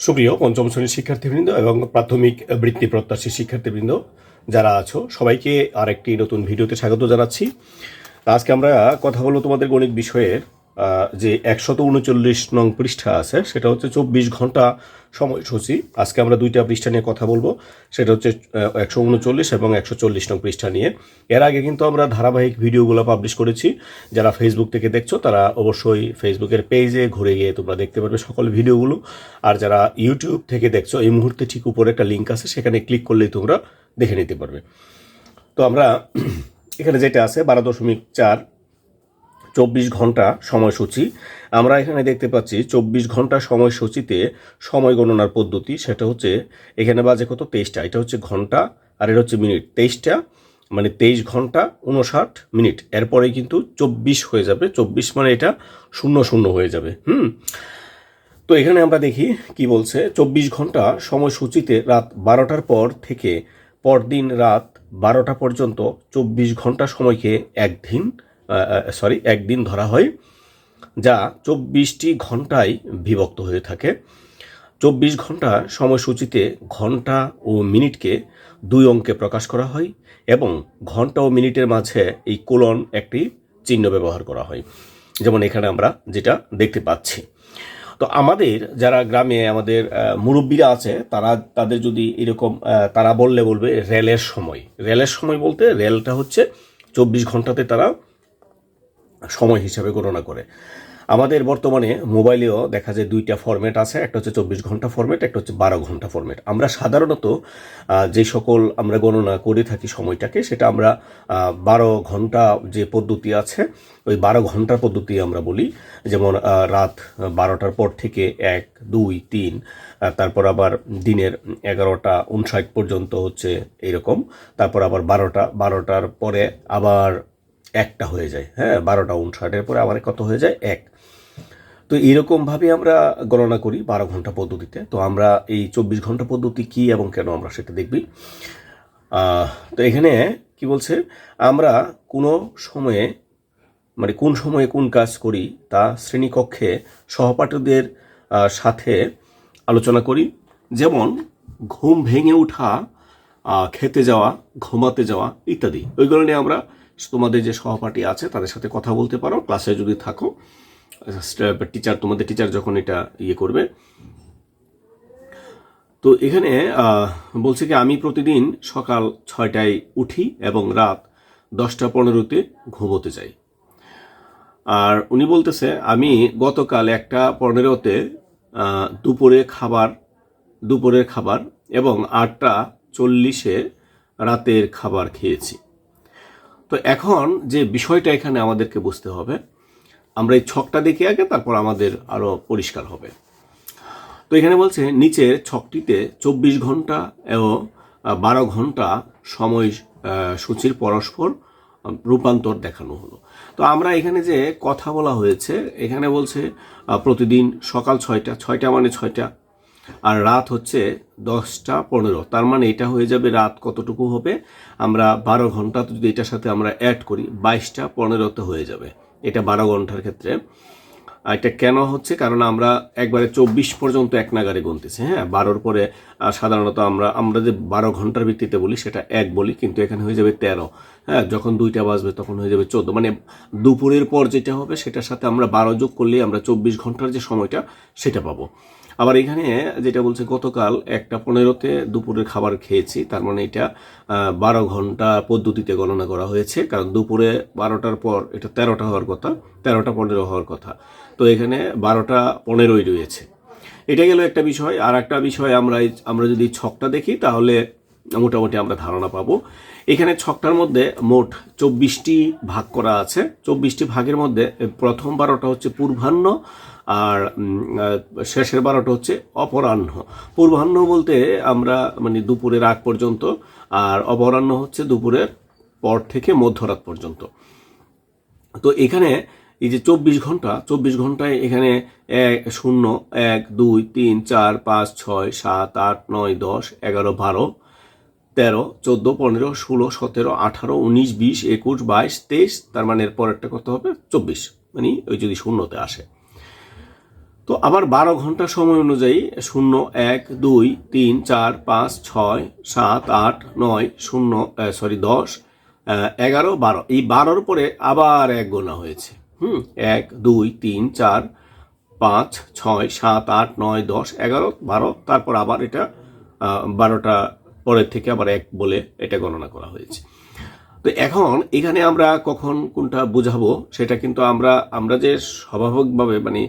সুপ্রিয় পঞ্চম শ্রেণির শিক্ষার্থীবৃন্দ এবং প্রাথমিক বৃত্তি প্রত্যাশী শিক্ষার্থীবৃন্দ, যারা আছো, সবাইকে আরেকটি নতুন ভিডিওতে স্বাগত জানাচ্ছি। আজকে আমরা কথা বলব তোমাদের গণিত বিষয়ের যে একশত উনচল্লিশ নং পৃষ্ঠা আছে, সেটা হচ্ছে চব্বিশ ঘণ্টা সময়সূচি। আজকে আমরা দুইটা পৃষ্ঠা নিয়ে কথা বলব। সেটা হচ্ছে একশো উনচল্লিশ এবং একশো চল্লিশ নং পৃষ্ঠা নিয়ে। এর আগে কিন্তু আমরা ধারাবাহিক ভিডিওগুলো পাবলিশ করেছি। যারা ফেসবুক থেকে দেখছ, তারা অবশ্যই ফেসবুকের পেজে ঘুরে গিয়ে তোমরা দেখতে পারবে সকল ভিডিওগুলো। আর যারা ইউটিউব থেকে দেখছ, এই মুহূর্তে ঠিক উপরে একটা লিঙ্ক আছে, সেখানে ক্লিক করলেই তোমরা দেখে নিতে পারবে। তো আমরা, এখানে যেটা আছে, বারো দশমিক চার চব্বিশ ঘণ্টা সময়সূচি। আমরা এখানে দেখতে পাচ্ছি চব্বিশ ঘণ্টা সময়সূচিতে সময় গণনার পদ্ধতি, সেটা হচ্ছে এখানে বাজে কত? তেইশটা। এটা হচ্ছে ঘণ্টা আর এটা হচ্ছে মিনিট। তেইশটা মানে তেইশ ঘণ্টা উনষাট মিনিট। এরপরে কিন্তু চব্বিশ হয়ে যাবে। চব্বিশ মানে এটা শূন্য শূন্য হয়ে যাবে। হুম? তো এখানে আমরা দেখি কি বলছে? চব্বিশ ঘণ্টা সময়সূচিতে রাত বারোটার পর থেকে পরদিন রাত বারোটা পর্যন্ত চব্বিশ ঘণ্টা সময়কে একদিন সরি একদিন ধরা হয়, যা চব্বিশটি ঘন্টায় বিভক্ত হয়ে থাকে। চব্বিশ ঘণ্টা সময়সূচিতে ঘণ্টা ও মিনিটকে দুই অঙ্কে প্রকাশ করা হয় এবং ঘণ্টা ও মিনিটের মাঝে এই কোলন একটি চিহ্ন ব্যবহার করা হয়। যেমন এখানে আমরা যেটা দেখতে পাচ্ছি। তো আমাদের যারা গ্রামে আমাদের মুরব্বীরা আছে, তারা, তাদের যদি এরকম তারা বললে বলবে রেলের সময়। রেলের সময় বলতে রেলটা হচ্ছে চব্বিশ ঘন্টাতে তারা সময় হিসাবে গণনা করে। আমাদের বর্তমানে মোবাইলেও দেখা যায় দুইটা ফরম্যাট আছে, একটা হচ্ছে চব্বিশ ঘণ্টা ফরম্যাট একটা হচ্ছে বারো ঘণ্টা ফরম্যাট আমরা সাধারণত যে সকল আমরা গণনা করে থাকি সময়টাকে, সেটা আমরা বারো ঘণ্টা যে পদ্ধতি আছে, ওই বারো ঘণ্টার পদ্ধতি আমরা বলি। যেমন রাত বারোটার পর থেকে এক, দুই, তিন তারপর আবার দিনের এগারোটা উনষাট পর্যন্ত হচ্ছে এরকম। তারপর আবার বারোটা, বারোটার পরে আবার একটা হয়ে যায় হ্যাঁ বারোটা উনষাটের পরে আবার কত হয়ে যায়? এক। তো এরকমভাবে আমরা গণনা করি বারো ঘণ্টা পদ্ধতিতে। তো আমরা এই চব্বিশ ঘণ্টা পদ্ধতি কি এবং কেন আমরা সেটা দেখবি। তো এখানে কি বলছে? আমরা কোনো সময়ে মানে কোন সময়ে কোন কাজ করি তা শ্রেণীকক্ষে সহপাঠীদের সাথে আলোচনা করি। যেমন ঘুম ভেঙে ওঠা খেতে যাওয়া, ঘুমাতে যাওয়া ইত্যাদি। ওইগুলো নিয়ে আমরা তোমাদের যে সহপাঠী আছে, তাদের সাথে কথা বলতে পারো। ক্লাসে যদি থাকো টিচার তোমাদের টিচার যখন এটা ইয়ে করবে। তো এখানে বলছে কি, আমি প্রতিদিন সকাল ছয়টায় উঠি এবং রাত দশটা পনেরোতে ঘুমোতে যাই। আর উনি বলতেছে, আমি গতকাল একটা পনেরোতে দুপুরে খাবার, দুপুরের খাবার এবং আটটা চল্লিশে রাতের খাবার খেয়েছি। তো এখন যে বিষয়টা এখানে আমাদেরকে বুঝতে হবে, আমরা এই ছকটা দেখি আগে, তারপর আমাদের আরও পরিষ্কার হবে। তো এখানে বলছে, নিচের ছকটিতে চব্বিশ ঘণ্টা এবং বারো ঘণ্টা সময় সূচির পরস্পর রূপান্তর দেখানো হলো। তো আমরা এখানে যে কথা বলা হয়েছে, এখানে বলছে প্রতিদিন সকাল ছয়টা ছয়টা মানে ছয়টা আর রাত হচ্ছে দশটা পনেরো। তার মানে এটা হয়ে যাবে রাত কতটুকু হবে? আমরা বারো ঘণ্টা যদি এটার সাথে আমরা অ্যাড করি, বাইশটা পনেরোতে হয়ে যাবে। এটা বারো ঘণ্টার ক্ষেত্রে। আর এটা কেন হচ্ছে? কারণ আমরা একবারে চব্বিশ পর্যন্ত এক নাগারে গুনতেছি হ্যাঁ? বারোর পরে সাধারণত আমরা আমরা যে বারো ঘণ্টার ভিত্তিতে বলি, সেটা এক বলি, কিন্তু এখানে হয়ে যাবে তেরো। হ্যাঁ? যখন দুইটা বাজবে, তখন হয়ে যাবে চোদ্দ। মানে দুপুরের পর যেটা হবে, সেটার সাথে আমরা বারো যোগ করলে আমরা চব্বিশ ঘণ্টার যে সময়টা, সেটা পাবো। আবার এখানে যেটা বলছে, গতকাল একটা পনেরোতে দুপুরের খাবার খেয়েছি। তার মানে এটা বারো ঘণ্টা পদ্ধতিতে গণনা করা হয়েছে, কারণ দুপুরে বারোটার পর, এটা তেরোটা হওয়ার কথা, তেরোটা পনেরো হওয়ার কথা। তো এখানে বারোটা পনেরোই রয়েছে। এটা গেল একটা বিষয়। আর একটা বিষয় আমরা আমরা যদি ছকটা দেখি, তাহলে মোটামুটি আমরা ধারণা পাবো। এখানে ছকটার মধ্যে মোট চব্বিশটি ভাগ করা আছে। চব্বিশটি ভাগের মধ্যে প্রথম বারোটা হচ্ছে পূর্বাহ্ন আর শেষের বারোটা হচ্ছে অপরাহ্ন। পূর্বাহ্ন বলতে আমরা মানে দুপুরের আগ পর্যন্ত, আর অপরাহ্ন হচ্ছে দুপুরের পর থেকে মধ্যরাত পর্যন্ত। তো এখানে এই যে চব্বিশ ঘণ্টা, চব্বিশ ঘন্টায় এখানে এক, শূন্য, এক, দুই, তিন, চার, পাঁচ, ছয়, সাত, আট, নয়, দশ, এগারো, বারো, তেরো, চোদ্দ, পনেরো, ষোলো, সতেরো, আঠারো, উনিশ, বিশ, একুশ, বাইশ, তেইশ, তার মানে এর পরেরটা কত হবে? চব্বিশ। মানে ওই যদি শূন্যতে আসে। তো আবার বারো ঘণ্টা সময় অনুযায়ী শূন্য, এক, দুই, তিন, চার, পাঁচ, ছয়, সাত, আট, নয়, শূন্য সরি দশ এগারো, বারো। এই বারোর পরে আবার এক গোনা হয়েছে। হুম, এক, দুই, তিন, চার, পাঁচ, ছয়, সাত, আট, নয়, দশ, এগারো, বারো, তারপর আবার এটা বারোটা পরের থেকে আবার এক বলে এটা গণনা করা হয়েছে। তো এখন এখানে আমরা কখন কোনটা বুঝাবো সেটা কিন্তু আমরা আমরা যে স্বাভাবিকভাবে মানে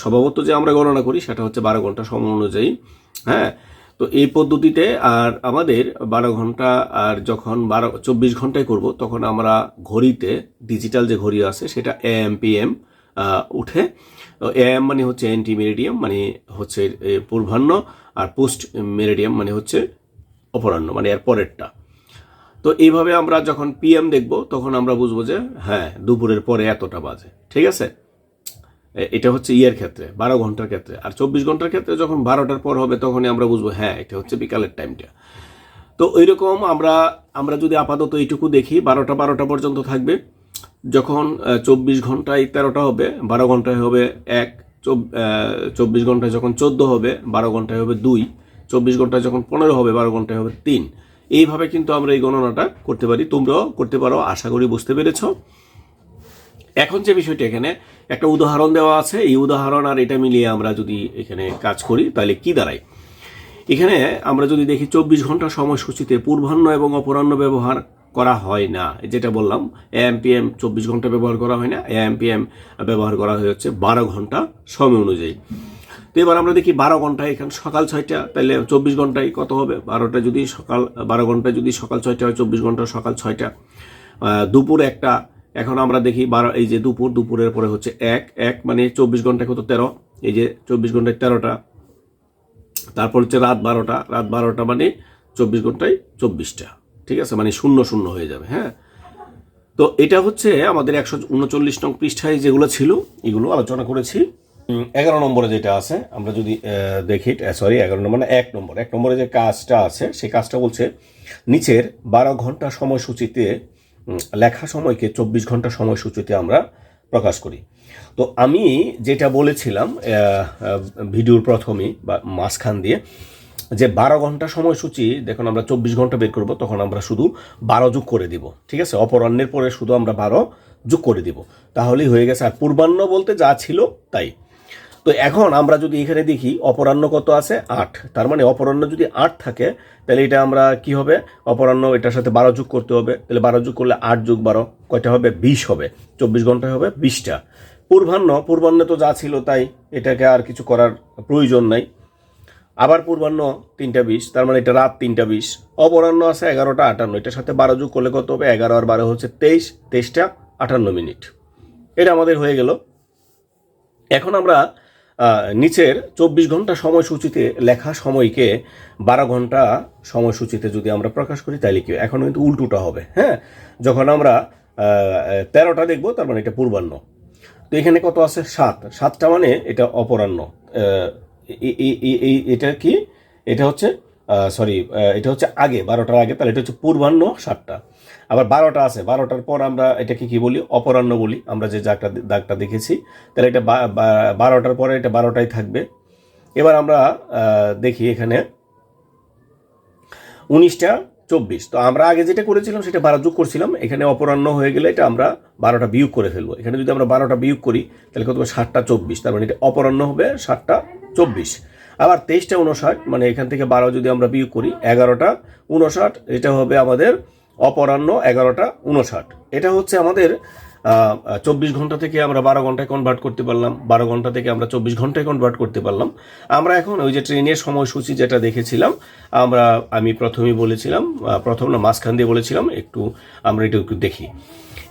স্বভাবত যে আমরা গণনা করি সেটা হচ্ছে বারো ঘণ্টা সময় অনুযায়ী হ্যাঁ? তো এই পদ্ধতিতে আর আমাদের বারো ঘণ্টা আর যখন বারো, চব্বিশ ঘন্টায় করব, তখন আমরা ঘড়িতে ডিজিটাল যে ঘড়ি আছে সেটা এম পি এম উঠে এম মানে হচ্ছে অ্যান্টি মেরিডিয়াম মানে হচ্ছে পূর্বাহ্ন, আর পোস্ট মেরিডিয়াম মানে হচ্ছে অপরাহ্ন মানে এর পরেরটা। তো এইভাবে আমরা যখন পিএম দেখব, তখন আমরা বুঝব যে হ্যাঁ দুপুরের পরে এতটা বাজে, ঠিক আছে? এটা হচ্ছে ইয়ের ক্ষেত্রে, বারো ঘণ্টার ক্ষেত্রে। আর চব্বিশ ঘণ্টার ক্ষেত্রে যখন বারোটার পর হবে, তখনই আমরা বুঝব হ্যাঁ এটা হচ্ছে বিকালের টাইমটা তো ওইরকম আমরা আমরা যদি আপাতত এইটুকু দেখি, বারোটা বারোটা পর্যন্ত থাকবে। যখন চব্বিশ ঘন্টায় তেরোটা হবে, বারো ঘন্টায় হবে এক চব্বিশ ঘন্টায় যখন চোদ্দ হবে, বারো ঘন্টায় হবে দুই, চব্বিশ ঘন্টায় যখন পনেরো হবে, বারো ঘন্টায় হবে তিন। এইভাবে কিন্তু আমরা এই গণনাটা করতে পারি। তোমরাও করতে পারো, আশা করি বুঝতে পেরেছ। এখন যে বিষয়টি এখানে একটা উদাহরণ দেওয়া আছে। এই উদাহরণ আর এটা মিলিয়ে আমরা যদি এখানে কাজ করি, তাহলে কি দাঁড়ায়? এখানে আমরা যদি দেখি চব্বিশ ঘণ্টা সময়সূচিতে পূর্বাহ্ন এবং অপরাহ্ন ব্যবহার করা হয় না। যেটা বললাম এম পি এম চব্বিশ ঘণ্টা ব্যবহার করা হয় না এম পি এম ব্যবহার করা হয়ে হচ্ছে বারো ঘণ্টা সময় অনুযায়ী। তো এবার আমরা দেখি বারো ঘন্টায় এখানে সকাল ছয়টা, তাহলে চব্বিশ ঘন্টায় কত হবে? বারোটা যদি সকাল, বারো ঘন্টায় যদি সকাল ছয়টা হয়, চব্বিশ ঘণ্টা সকাল ছয়টা। দুপুর একটা এখন আমরা দেখি বারো, এই যে দুপুর, দুপুরের পরে হচ্ছে এক এক মানে চব্বিশ ঘন্টায় কত? তেরো। এই যে চব্বিশ ঘন্টায় তেরোটা। তারপর হচ্ছে রাত বারোটা। রাত বারোটা মানে চব্বিশ ঘন্টায় চব্বিশটা। ঠিক আছে? মানে শূন্য শূন্য হয়ে যাবে হ্যাঁ? তো এটা হচ্ছে আমাদের একশো উনচল্লিশ নং পৃষ্ঠায় যেগুলো ছিল, এগুলো আলোচনা করেছি। এগারো নম্বরে যেটা আছে, আমরা যদি দেখি সরি এগারো নম্বর না এক নম্বর। এক নম্বরে যে কাজটা আছে সেই কাজটা বলছে, নিচের বারো ঘণ্টা সময়সূচিতে লেখা সময়কে চব্বিশ ঘণ্টা সময়সূচিতে আমরা প্রকাশ করি। তো আমি যেটা বলেছিলাম ভিডিওর প্রথমেই বা মাঝখান দিয়ে, যে বারো ঘণ্টা সময়সূচি, দেখুন আমরা চব্বিশ ঘণ্টা বের করব, তখন আমরা শুধু বারো যোগ করে দিব, ঠিক আছে? অপরাহ্নের পরে শুধু আমরা বারো যোগ করে দিব। তাহলেই হয়ে গেছে। আর পূর্বাহ্ন বলতে যা ছিল, তাই। তো এখন আমরা যদি এখানে দেখি, অপরাহ্ন কত আছে? আট। তার মানে অপরাহ্ন যদি আট থাকে, তাহলে এটা আমরা কি হবে? অপরাহ্ন এটার সাথে বারো যোগ করতে হবে। তাহলে বারো যোগ করলে আট যোগ বারো, কয়টা হবে? বিশ হবে। চব্বিশ ঘন্টায় হবে বিশটা। পূর্বাহ্ন, পূর্বাহ্নে তো যা ছিল তাই এটাকে আর কিছু করার প্রয়োজন নাই। আবার পূর্বাহ্ন তিনটা বিশ, তার মানে এটা রাত তিনটা বিশ। অপরাহ্ন আছে এগারোটা আটান্ন। এটার সাথে বারো যোগ করলে কত হবে? এগারো আর বারো হচ্ছে তেইশ। তেইশটা আটান্ন মিনিট। এটা আমাদের হয়ে গেল। এখন আমরা নিচের চব্বিশ ঘণ্টা সময়সূচিতে লেখা সময়কে বারো ঘণ্টা সময়সূচিতে যদি আমরা প্রকাশ করি তাহলে কি? এখন কিন্তু উল্টোটা হবে হ্যাঁ? যখন আমরা তেরোটা দেখব, তার মানে এটা পূর্বাহ্ন। তো এখানে কত আছে? সাত। সাতটা মানে এটা অপরাহ্ন। এটা কি? এটা হচ্ছে সরি এটা হচ্ছে আগে, বারোটার আগে, তাহলে এটা হচ্ছে পূর্বাহ্ন সাতটা। আবার বারোটা আছে, বারোটার পর আমরা এটাকে কি বলি? অপরাহ্ন বলি, আমরা যে দাগটা দাগটা দেখেছি। তাহলে এটা বারোটার পরে এটা বারোটাই থাকবে। এবার আমরা দেখি এখানে উনিশটা চব্বিশ। তো আমরা আগে যেটা করেছিলাম, সেটা বারো যোগ করছিলাম। এখানে অপরাহ্ন হয়ে গেলে এটা আমরা বারোটা বিয়োগ করে ফেলব। এখানে যদি আমরা বারোটা বিয়োগ করি, তাহলে কত সাতটা চব্বিশ। তার মানে এটা অপরাহ্ন হবে সাতটা চব্বিশ। আবার তেইশটা উনষাট মানে এখান থেকে বারো যদি আমরা বিয়োগ করি, এগারোটা উনষাট এটা হবে আমাদের অপরাহ্ন এগারোটা উনষাট এটা হচ্ছে আমাদের চব্বিশ ঘণ্টা থেকে আমরা বারো ঘন্টায় কনভার্ট করতে পারলাম, বারো ঘণ্টা থেকে আমরা চব্বিশ ঘন্টায় কনভার্ট করতে পারলাম। আমরা এখন ওই যে ট্রেনের সময়সূচি যেটা দেখেছিলাম, আমরা, আমি প্রথমেই বলেছিলাম প্রথম না, মাঝখান দিয়ে বলেছিলাম, একটু আমরা একটু একটু দেখি।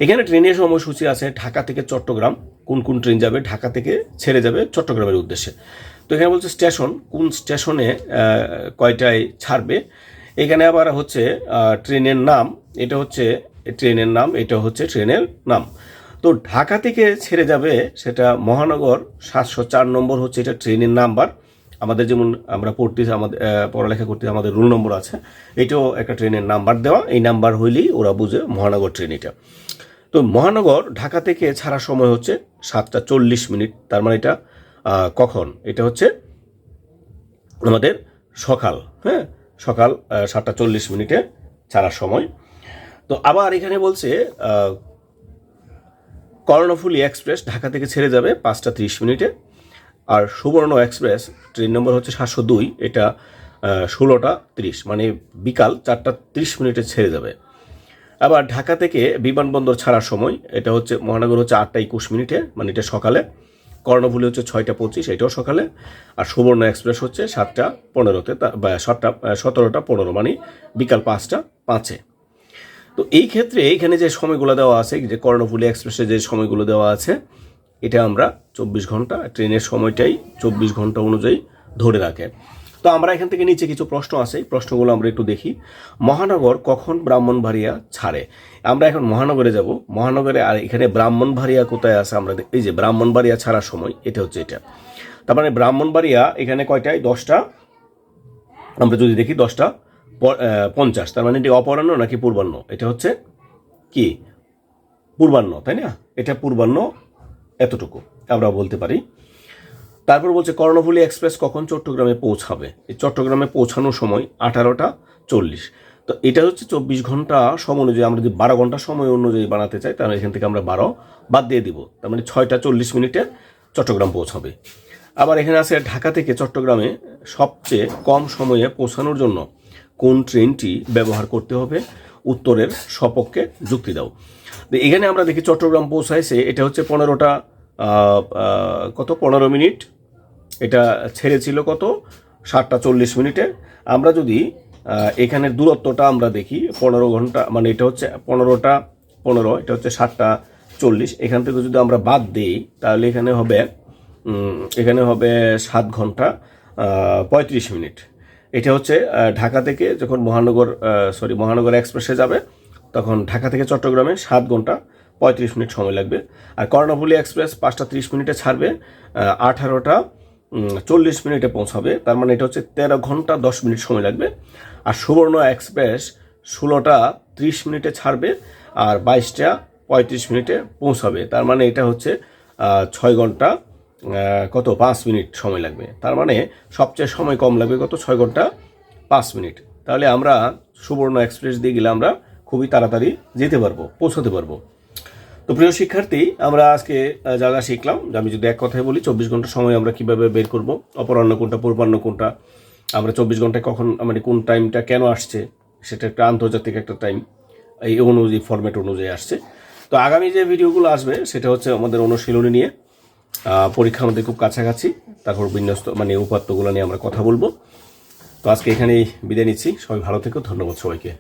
এখানে ট্রেনের সময়সূচি আছে ঢাকা থেকে চট্টগ্রাম। কোন কোন ট্রেন যাবে ঢাকা থেকে ছেড়ে যাবে চট্টগ্রামের উদ্দেশ্যে। তো এখানে বলছে স্টেশন, কোন স্টেশনে কয়টায় ছাড়বে। এখানে আবার হচ্ছে ট্রেনের নাম, এটা হচ্ছে ট্রেনের নাম, এটা হচ্ছে ট্রেনের নাম। তো ঢাকা থেকে ছেড়ে যাবে সেটা মহানগর, সাতশো চার নম্বর হচ্ছে এটা ট্রেনের নাম্বার। আমাদের যেমন আমরা পড়তেছি আমাদের পড়ালেখা করতে আমাদের রুল নম্বর আছে। এটাও একটা ট্রেনের নাম্বার দেওয়া। এই নাম্বার হইলেই ওরা বুঝে মহানগর ট্রেন এটা। তো মহানগর ঢাকা থেকে ছাড়ার সময় হচ্ছে সাতটা চল্লিশ মিনিট। তার মানে এটা কখন? এটা হচ্ছে আমাদের সকাল হ্যাঁ? সকাল সাতটা চল্লিশ মিনিটে ছাড়ার সময়। তো আবার এখানে বলছে কর্ণফুলি এক্সপ্রেস ঢাকা থেকে ছেড়ে যাবে পাঁচটা ত্রিশ মিনিটে। আর সুবর্ণ এক্সপ্রেস ট্রেন নম্বর হচ্ছে সাতশো দুই, এটা ষোলোটা ত্রিশ মানে বিকাল চারটা ত্রিশ মিনিটে ছেড়ে যাবে। আবার ঢাকা থেকে বিমানবন্দর ছাড়ার সময় এটা হচ্ছে মহানগর হচ্ছে আটটা একুশ মিনিটে মানে এটা সকালে। কর্ণফুলি হচ্ছে ছয়টা পঁচিশ, এটাও সকালে। আর সুবর্ণ এক্সপ্রেস হচ্ছে সাতটা পনেরোতে বা সাতটা সতেরোটা পনেরো মানে বিকাল পাঁচটা পাঁচে। তো এই ক্ষেত্রে এইখানে যে সময়গুলো দেওয়া আছে যে কর্ণফুলি এক্সপ্রেসে যে সময়গুলো দেওয়া আছে, এটা আমরা চব্বিশ ঘণ্টা, ট্রেনের সময়টাই চব্বিশ ঘণ্টা অনুযায়ী ধরে রাখে। তো আমরা এখান থেকে নিচে কিছু প্রশ্ন আছে প্রশ্নগুলো আমরা একটু দেখি। মহানগর কখন ব্রাহ্মণবাড়িয়া ছাড়ে? আমরা এখন মহানগরে যাব। মহানগরে আর এখানে ব্রাহ্মণবাড়িয়া কোথায় আছে আমরা এই যে ব্রাহ্মণবাড়িয়া ছাড়ার সময়, এটা হচ্ছে এটা। তার মানে ব্রাহ্মণবাড়িয়া এখানে কয়টায়? দশটা। আমরা যদি দেখি দশটা পঞ্চাশ। তার মানে এটি অপরাহ্ন নাকি পূর্বাহ্ন? এটা হচ্ছে কি? পূর্বাহ্ন, তাই না? এটা পূর্বাহ্ন এতটুকু, আমরা বলতে পারি। তারপর বলছে, কর্ণফুলী এক্সপ্রেস কখন চট্টগ্রামে পৌঁছাবে? এই চট্টগ্রামে পৌঁছানোর সময় আঠারোটা চল্লিশ। তো এটা হচ্ছে চব্বিশ ঘণ্টা সময় অনুযায়ী, আমরা যদি বারো ঘণ্টা সময় অনুযায়ী বানাতে চাই, তাহলে এখান থেকে আমরা বারো বাদ দিয়ে দিব। তার মানে ছয়টা চল্লিশ মিনিটে চট্টগ্রাম পৌঁছাবে। আবার এখানে আছে, ঢাকা থেকে চট্টগ্রামে সবচেয়ে কম সময়ে পৌঁছানোর জন্য কোন ট্রেনটি ব্যবহার করতে হবে? উত্তরের সপক্ষে যুক্তি দাও। এখানে আমরা দেখি চট্টগ্রাম পৌঁছাইছে, এটা হচ্ছে পনেরোটা কত? পনেরো মিনিট। এটা ছেড়েছিল কত? সাতটা চল্লিশ মিনিটে। আমরা যদি আহ, এখানের দূরত্বটা আমরা দেখি পনেরো ঘণ্টা মানে এটা হচ্ছে পনেরোটা পনেরো এটা হচ্ছে সাতটা চল্লিশ। এখান থেকে যদি আমরা বাদ দিই তাহলে এখানে হবে এখানে হবে সাত ঘণ্টা পঁয়ত্রিশ মিনিট। এটা হচ্ছে ঢাকা থেকে যখন মহানগর সরি মহানগর এক্সপ্রেসে যাবে তখন ঢাকা থেকে চট্টগ্রামে সাত ঘণ্টা পঁয়ত্রিশ মিনিট সময় লাগবে। আর কর্ণফুলী এক্সপ্রেস পাঁচটা ত্রিশ মিনিটে ছাড়বে আঠারোটা চল্লিশ মিনিটে পৌঁছাবে। তার মানে এটা হচ্ছে তেরো ঘণ্টা দশ মিনিট সময় লাগবে। আর সুবর্ণ এক্সপ্রেস ষোলোটা ত্রিশ মিনিটে ছাড়বে আর বাইশটা পঁয়ত্রিশ মিনিটে পৌঁছাবে। তার মানে এটা হচ্ছে ছয় ঘণ্টা কত? পাঁচ মিনিট সময় লাগবে। তার মানে সবচেয়ে সময় কম লাগবে কত? ছয় ঘণ্টা পাঁচ মিনিট। তাহলে আমরা সুবর্ণ এক্সপ্রেস দিয়ে গেলে আমরা খুবই তাড়াতাড়ি যেতে পারব, পৌঁছাতে পারব। তো প্রিয় শিক্ষার্থী, আমরা আজকে যা যা শিখলাম আমি যদি এক কথায় বলি, চব্বিশ ঘণ্টা সময় আমরা কীভাবে বের করব, অপরাহ্ন কোনটা, পূর্বাহ্ন কোনটা, আমরা চব্বিশ ঘন্টায় কখন মানে কোন টাইমটা কেন আসছে, সেটা একটা আন্তর্জাতিক একটা টাইম এই অনুযায়ী ফরম্যাট অনুযায়ী আসছে। তো আগামী যে ভিডিওগুলো আসবে, সেটা হচ্ছে আমাদের অনুশীলনী নিয়ে পরীক্ষা আমাদের খুব কাছাকাছি, তারপর বিন্যস্ত মানে উপাত্তগুলো নিয়ে আমরা কথা বলব। তো আজকে এখানেই বিদায় নিচ্ছি, সবাই ভালো থেকো, ধন্যবাদ সবাইকে।